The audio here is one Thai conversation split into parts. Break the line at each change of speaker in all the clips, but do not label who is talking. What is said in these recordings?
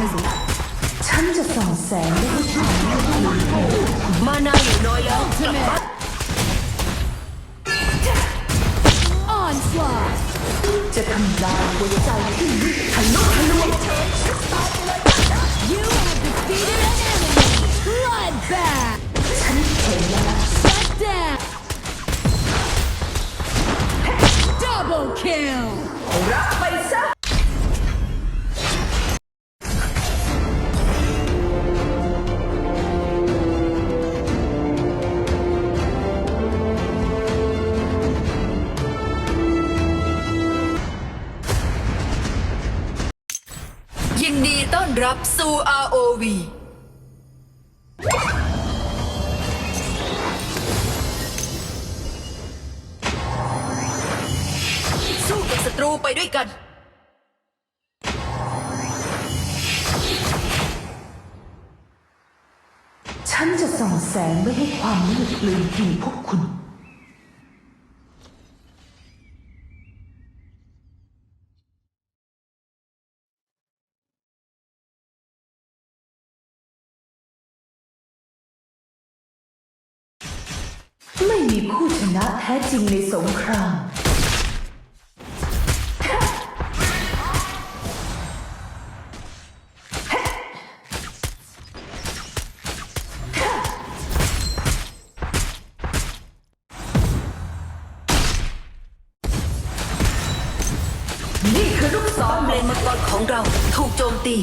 has
ฉันจะส่องแสงและให้ความมืดกลืนไป
มานาอยู่น้อยแล้วกลับบ้าน
onslaught.
จะทำลายหัวใจที่ทะลุทะลวง รับ
สู่ ROV สู้กับศัตรูไปด้วยกัน
ฉันจะส่องแสงไม่ให้ความมืดลืนกินพวกคุณ ไม่มีผู้ชนะแท้จริงในสงคราม นี่คือลูกศร
มเลนมังกรของเราถูกโจมตี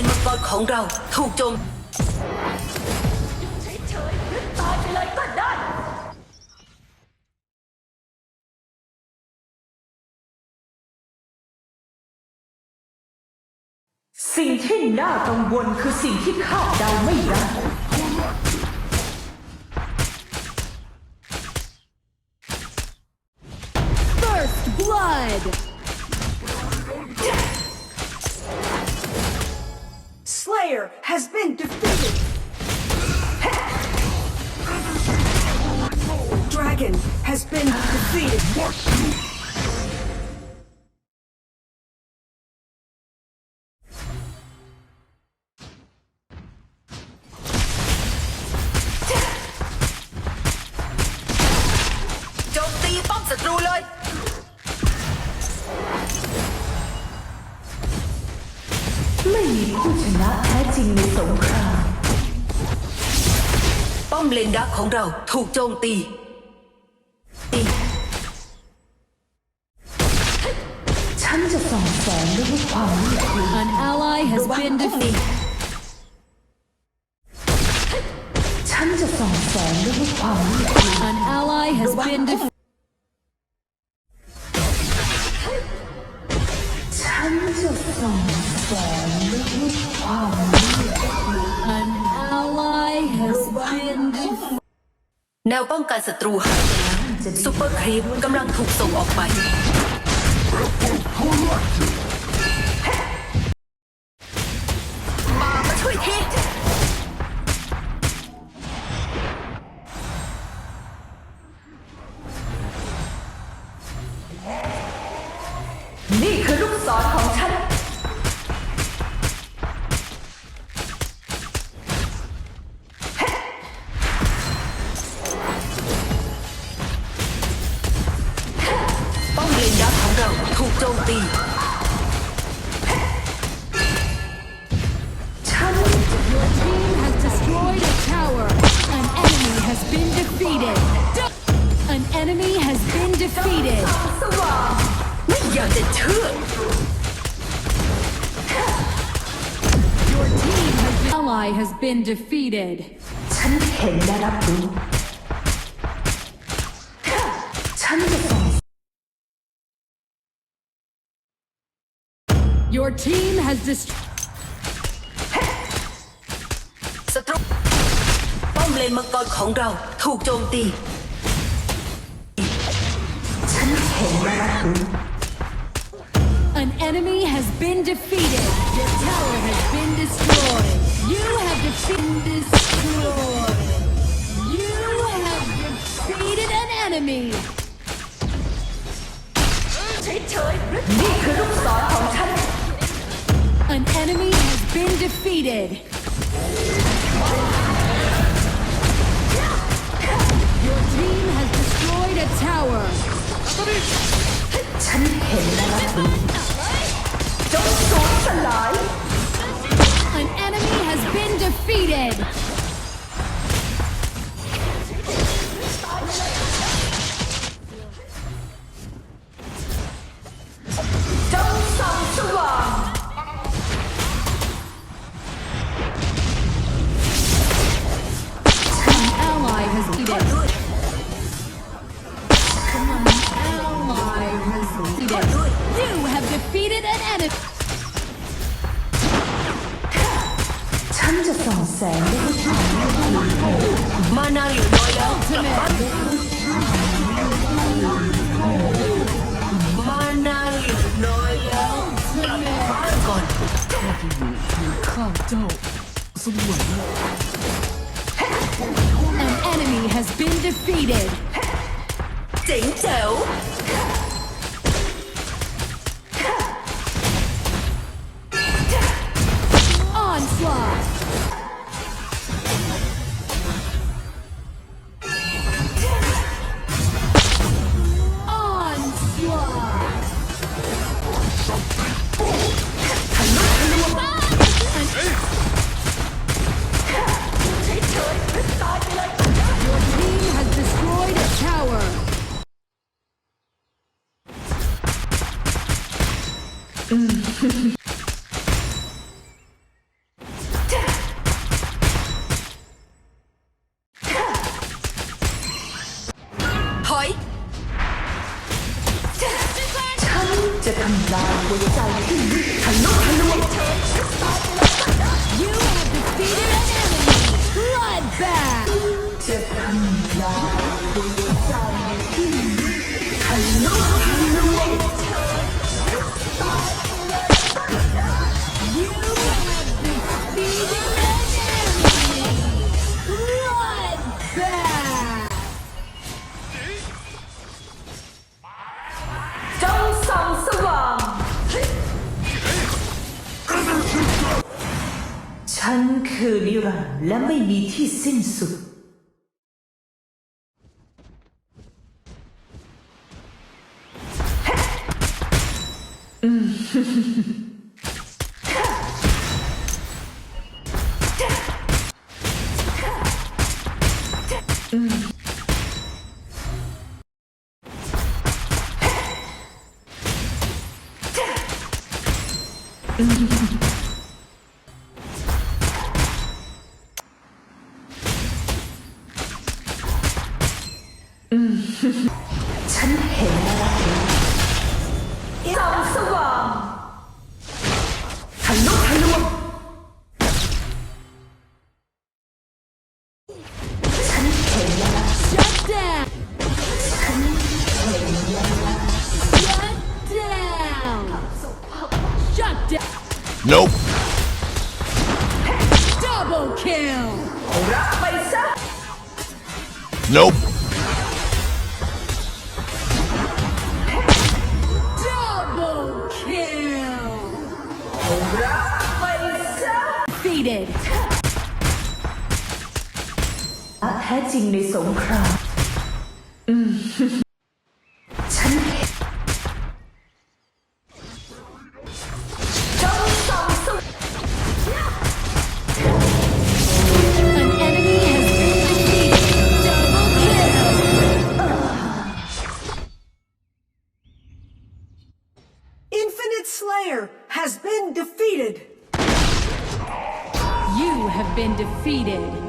นมังกรของเราถูกโจม
ตายไปเลยก็ได้สิ่งที่น่ากังวลคือสิ่งที่คาดเดาไม่ได้
Dragon has been defeated โจมตีป้อมศัตรูเลย
ไม่มีผู้ชนะแท้จริงในสงคราม
ป้อมเลนดักของเราถูกโจมตีตี ระวัง
been
ป้อมเลน
defeated.
ฉันจะส่องแสงไม่ให้ความมืดกลืน
An ally has been defeated.
ฉันจะส่องแสงไม่ให้ความมืดกลืน
An ally has been defeated.
แนวป้องกันศัตรูหายไปแล้วซูเปอร์ครีปกำลังถูกส่งออกไป
นี่คือลูกศรของฉัน
been defeated.
ฉันเห็นและรับรู้
Your team has destroyed. An enemy has been defeated. Your tower has been destroyed. You have defeated an enemy. An enemy has been defeated. Your team has destroyed a tower.
ฉันเห็นแล้วคุณ
จงสูญสลาย
也在于定义
ฉันคื
อนิ
รันดร์และไม่มีที่สิ้นสุด Mm-hmm. 전 해나가리.
장수왕. 달로 달로.
Nope.
Double kill.
Nope.
defeated
แท้จริงในสงครามอืม
defeated.